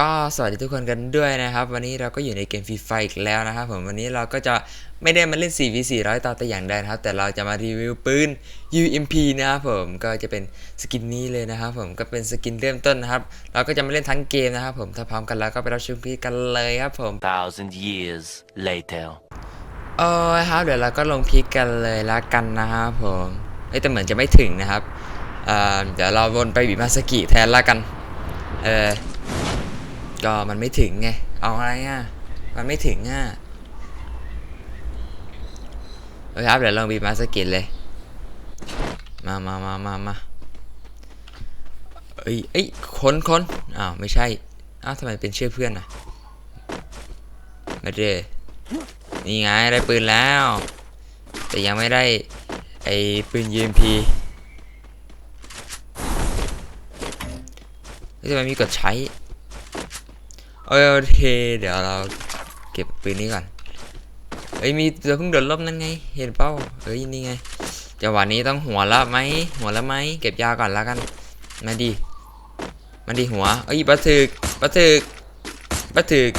ก็สวัสดีทุกคนกันด้วยนะครับ วันนี้เราก็อยู่ในเกมฟรีไฟอีกแล้วนะครับผมวันนี้เราก็จะไม่ได้มาเล่น 4v 400ต่อแต่อย่างใดนะครับ แต่เราจะมารีวิวปืน UMP นะครับผมก็จะเป็นสกินนี้เลยนะครับผมก็เป็นสกินเริ่มต้นนะครับ เราก็จะมาเล่นทั้งเกมนะครับผมถ้าพร้อมกันแล้วก็ไปรับชมคลิปกันเลยครับผม thousand years later. เออครับเดี๋ยวเราก็ลงพิกกันเลยละกันนะครับผมเอ้ยแต่เหมือนจะไม่ถึงนะครับเอ่อเดี๋ยวเราวนไปบิมาสกิแทนละกันเออ ก็มันไม่ถึงไง เอาอะไรอะ มันไม่ถึงอะโอเคครับ เดี๋ยวลองบิมาสกิเลย มามามามามาเอ้ยเอ้ยคนคนอ้าว ไม่ใช่ อ้าวทำไมเป็นชื่อเพื่อนอะมาเดนี่ไง ได้ปืนแล้ว แต่ยังไม่ได้ ไอ้ปืน UMP เฮ้ยทำไมมีกดใช้ โอเคเดี๋ยวเราเก็บปืนนี้ก่อนเอ้ยมีตัวเพิ่งโดดล่มนั่นไง เห็นเป้าเอ้ยนี่ไงจังหวะนี้ต้องหัวละไหมหัวละไหมเก็บยาก่อนแล้วกันมาดิมาดิหัวเอ้ยบัถึกบัถึกบัถึก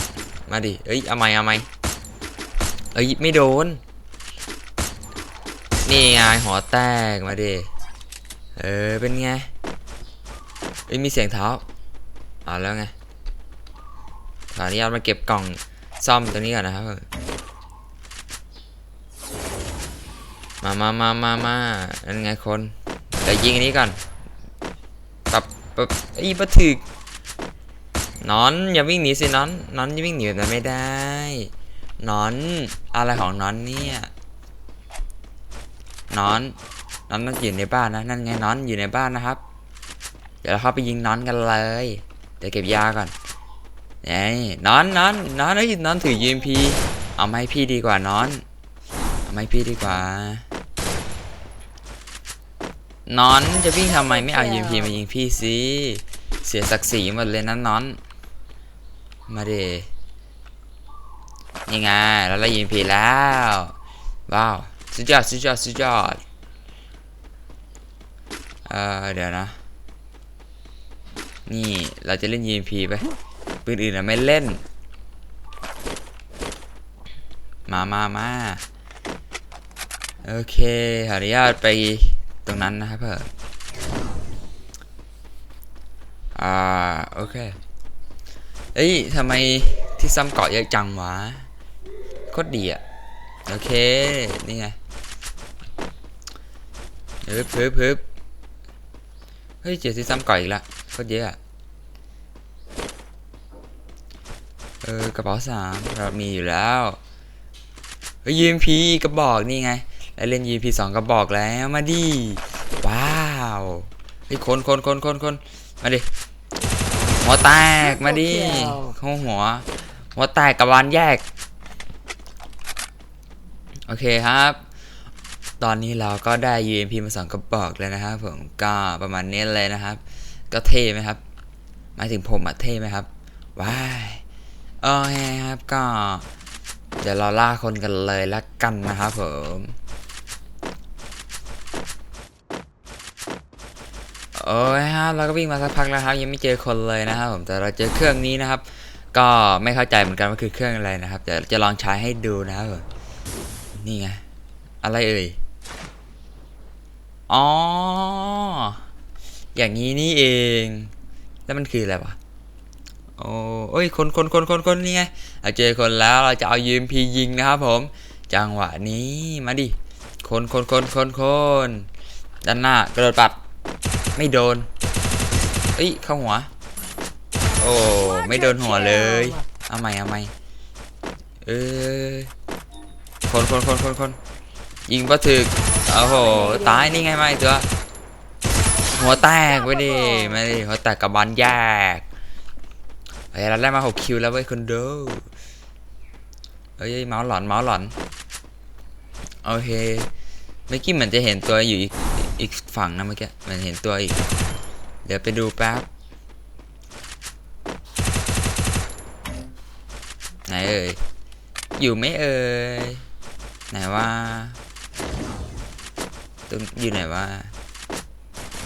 มาดิเอ้ยเอาไหมเอาไหมเอ้ยไม่โดนนี่ไงหัวแตกมาดิเออเป็นไงเอ้ยมีเสียงเท้าเอาแล้วไง อนุญาตมาเก็บกล่องซ่อมตรงนี้ก่อนนะครับ มามามามามานั่นไงคนแต่ยิงอันนี้ก่อนปับปับไอ้ปะถึกนอนอย่าวิ่งหนีสินอนนอนอย่าวิ่งหนีแบบนั้นไม่ได้นอนอะไรของนอนเนี่ยนอนนอนมันอยู่ในบ้านนะนั่นไงนอนอยู่ในบ้านนะครับ เดี๋ยวเราเข้าไปยิงนอนกันเลยเดี๋ยวเก็บยาก่อน นี่นอนนอนนอนเอ้ยนอนถือ UMP เอามาให้พี่ดีกว่านอน เอามาให้พี่ดีกว่า นอนจะวิ่งทำไมไม่เอา UMP มายิงพี่สิเสียศักดิ์ศรีหมดเลยนะนอน มาเดนี่ไงเราได้ยินผีแล้วว้าวสุดยอดสุดยอดสุดยอดเออเดี๋ยวนะ นี่เราจะเล่น EMP ไป ปืนอื่นเราไม่เล่น มามามาโอเคขออนุญาตไปตรงนั้นนะครับเพื่อนอ่าโอเคเอ้ยทำไมที่ซ้ำเกาะเยอะจังวะโคตรดีอะโอเค นี่ไงเฮ้ยเฮ้ยเฮ้ยเฮ้ยเจอที่ซ้ำก่ออีกละโคตรเยอะอะ เออกระเป๋าสามเรามีอยู่แล้วเฮ้ยยีมพีกระบอกนี่ไงแล้วเล่นยีมพีสองกระบอกแล้วมาดิว้าวเฮ้ยคนคนคนคนคนมาดิหัวแตกมาดิเข้าหัวหัวแตกกับวานแยก โอเคครับ ตอนนี้เราก็ได้ UMP มาสองกระบอกแล้วนะครับผมก็ประมาณนี้เลยนะครับ ก็เท่ไหมครับหมายถึงผมอะเท่ไหมครับว้าย โอเคครับก็ เดี๋ยวเราล่าคนกันเลยละกันนะครับผมโอ้ยครับเราก็วิ่งมาสักพักแล้วครับ ยังไม่เจอคนเลยนะครับผมแต่เราเจอเครื่องนี้นะครับ ก็ไม่เข้าใจเหมือนกันว่าคือเครื่องอะไรนะครับเดี๋ยวจะลองใช้ให้ดูนะครับผมนี่ไงอะไรเอ่ยอ๋อ อย่างนี้นี่เอง แล้วมันคืออะไรวะ โอ้ เอ้ยคนคนคนคนคนนี่ไงเราเจอคนแล้วเราจะเอายืมพียิงนะครับผม จังหวะนี้มาดิ คนคนคนคนคนด้านหน้ากระโดดปัด ไม่โดนเอ้ยเข้าหัว โอ้ไม่โดนหัวเลยเอาใหม่เอาใหม่เออคนคนคนคนคนยิงปะถึกโอ้โหตายนี่ไงไม่ตัวหัวแตกไปดิไมาดิหัวแตกกับบอลแยก เฮ้ยเราได้มาหกคิวแล้วเว้ยคนดูเอ้ยเมาส์หลอนเมาส์หลอนโอเคเมื่อกี้เหมือนจะเห็นตัวอยู่อีกอีกฝั่งนะเมื่อกี้เหมันเห็นตัวอีก เดี๋ยวไปดูแป๊บไหนเอ่ยอยู่ไหม่เอ่ยไหนว่าตรงอยู่ไหนว่า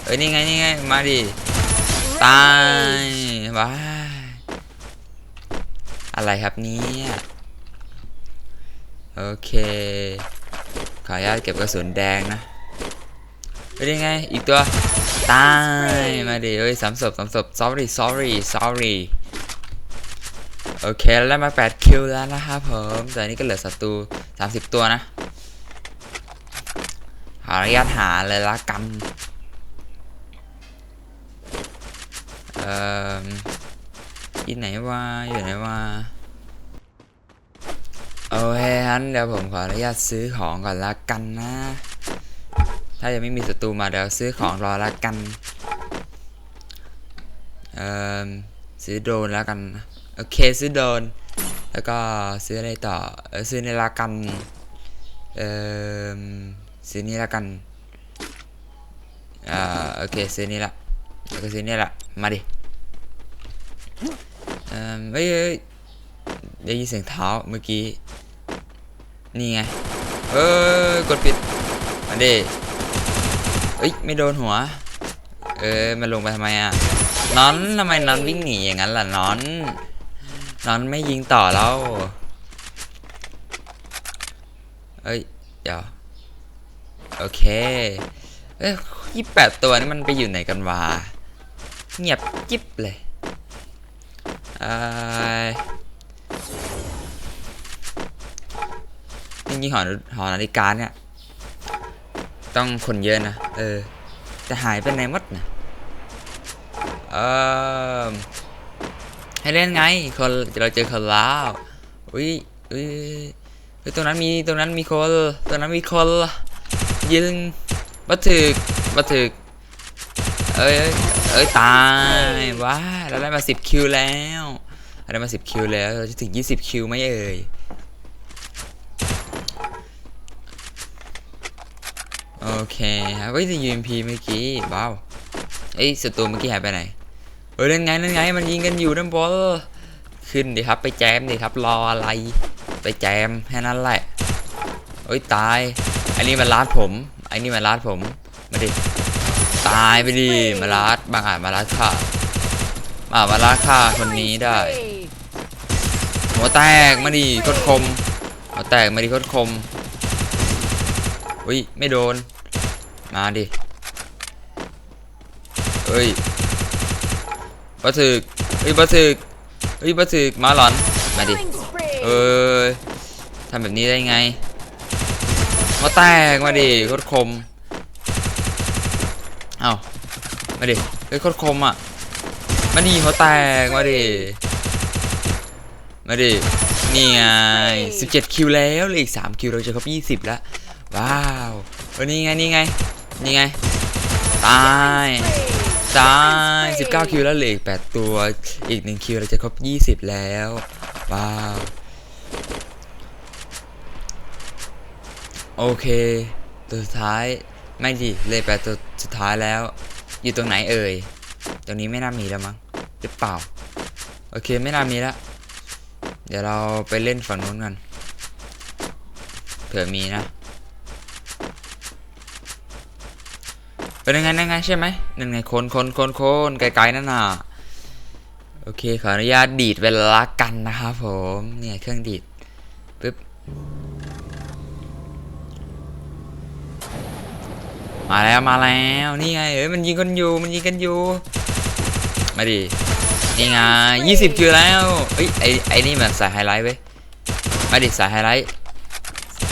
เอ้ยนี่ไงนี่ไงมาดิตายว้า อะไรครับเนี่ยโอเค ขออนุญาตเก็บกระสุนแดงนะเป็นยังไง อีกตัว ตาย มาดิเอ้ยสามศพสามศพ sorry sorry sorry โอเค แล้วมา 8 คิวแล้วนะครับผมตอนนี้ก็เหลือศัตรู 30 ตัวนะขออนุญาตหาเลยละกัน เอ่อ ที่ไหนว่าอยู่ไหนว่าโอเคฮันเดี๋ยวผมขออนุญาตซื้อของก่อนละกันนะ ถ้ายังไม่มีศัตรูมาเดี๋ยวซื้อของรอละกันเอ่อซื้อโดนแล้วกันโอเคซื้อโดน แล้วก็ซื้ออะไรต่อเออซื้อในละกันเอ่อซื้อนี่ละกันอ่าโอเคซื้อนี่ละแล้วก็ซื้อนี่ละมาดิ เอ่อเฮ้ยเฮ้ยได้ยินเสียงเท้าเมื่อกี้ นี่ไง เอ้ยกดผิดมาดิเอ้ยไม่โดนหัว เออมันลงไปทำไมอะนอนทำไมนอนวิ่งหนีอย่างนั้นล่ะนอนนอนไม่ยิงต่อแล้วเอ้ยเดี๋ยวโอเค เอ้ยยี่แปดตัวนี่มันไปอยู่ไหนกันวะเงียบจิ๊บเลย จริงๆหอหอนาฬิกาเนี่ย ต้องคนเยอะนะ เออ จะหายไปไหนหมดนะเออให้เล่นไง คนเราเจอคนแล้วอุ้ยอุ้ยเฮ้ยตรงนั้นมีตรงนั้นมีคนตรงนั้นมีคนยิงบัถึกบัถึกเอ้ย เอ้ยตายว้าเราได้มาสิบคิวแล้วเราได้มาสิบคิวแล้วเราจะถึงยี่สิบคิวไหมเอ่ยโอเคครับเฮ้ยจะ UMP เมื่อกี้ว้าวเอ้ยศัตรูเมื่อกี้หายไปไหนเฮ้ยนั่นไงนั่นไงมันยิงกันอยู่นั่นบอลขึ้นดิครับไปแจมดิครับรออะไร ไปแจมแค่นั้นแหละเอ้ยตายอันนี้มันลาดผมอันนี้มันลาดผมมาดิ ตายไปดิมาลาดบางอาจมาลาดฆ่ามามาลาดฆ่าคนนี้ได้ หัวแตกมาดิโคตรคม หัวแตกมาดิโคตรคมอุ้ยไม่โดน มาดิเอ้ยบาสึกเฮ้ยบาสึกเฮ้ยบาสึกมาหลอน มาดิ เอ้ยทำแบบนี้ได้ไงหัวแตกมาดิโคตรคม เอ้ามาดิเฮ้ยโคตรคมอะมาดิหัวแตกมาดิมาดินี่ไง17 คิวแล้วเหลืออีก 3 คิวเราจะครบ20 แล้ว ว้าวเออนี่ไงนี่ไงนี่ไงตายตาย19 คิวแล้วเหลืออีก 8 ตัวอีก 1 คิวเราจะครบ 20 แล้ว ว้าวโอเคตัวสุดท้าย ไม่ดิเลยแปตัวสุดท้ายแล้ว อยู่ตรงไหนเอ่ย ตรงนี้ไม่น่ามีแล้วมั้ง หรือเปล่า โอเคไม่น่ามีแล้ว เดี๋ยวเราไปเล่นฝั่งนู้นกัน เผื่อมีนะเป็นยังไงยังไงใช่ไหมนั่นไงคนคนคนคนไกลๆนั่นน่ะ โอเคขออนุญาตดีดเวลากันนะครับผม เนี่ยเครื่องดีดปึ๊บ มาแล้วมาแล้วนี่ไงเอ้ยมันยิงกันอยู่มันยิงกันอยู่มาดินี่ไงยี่สิบคิวแล้วเอ้ยไอไอนี่มันสายไฮไลท์เว้ยมาดิสายไฮไลท์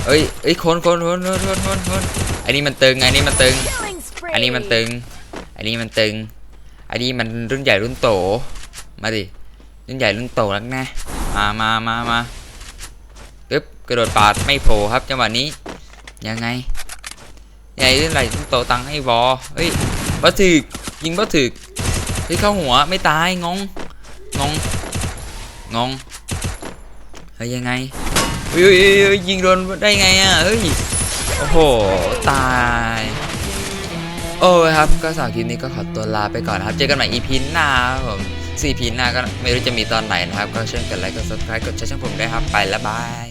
เอ้ยเอ้ยคนคนคนคนคนคนคนไอนี่มันตึงไอนี่มันตึงไอันนี้มันตึงไอันนี้มันตึงไอันนี้มันรุ่นใหญ่รุ่นโต มาดิรุ่นใหญ่รุ่นโตแล้วนะมามามามาปึ๊บกระโดดปาดไม่โผล่ครับจังหวะนี้ยังไง ใหญ่ไหลโตตังให้บอเฮ้ยบัถึกยิงบัถึกเฮ้ยเข้าหัวไม่ตายงงงงงงเฮ้ยยังไงเฮ้ยเฮ้ยยิงโดนได้ไงอะเฮ้ยโอ้โหตายโอ้ยครับก็สำหรับคลิปนี้ก็ขอตัวลาไปก่อนนะครับ เจอกันใหม่ EP หน้าครับผมสี่ EP หน้าก็ไม่รู้จะมีตอนไหนนะครับ ก็เช่นกันไลค์กด subscribe กดแชร์ช่องผมด้วยครับ ไปแล้วบาย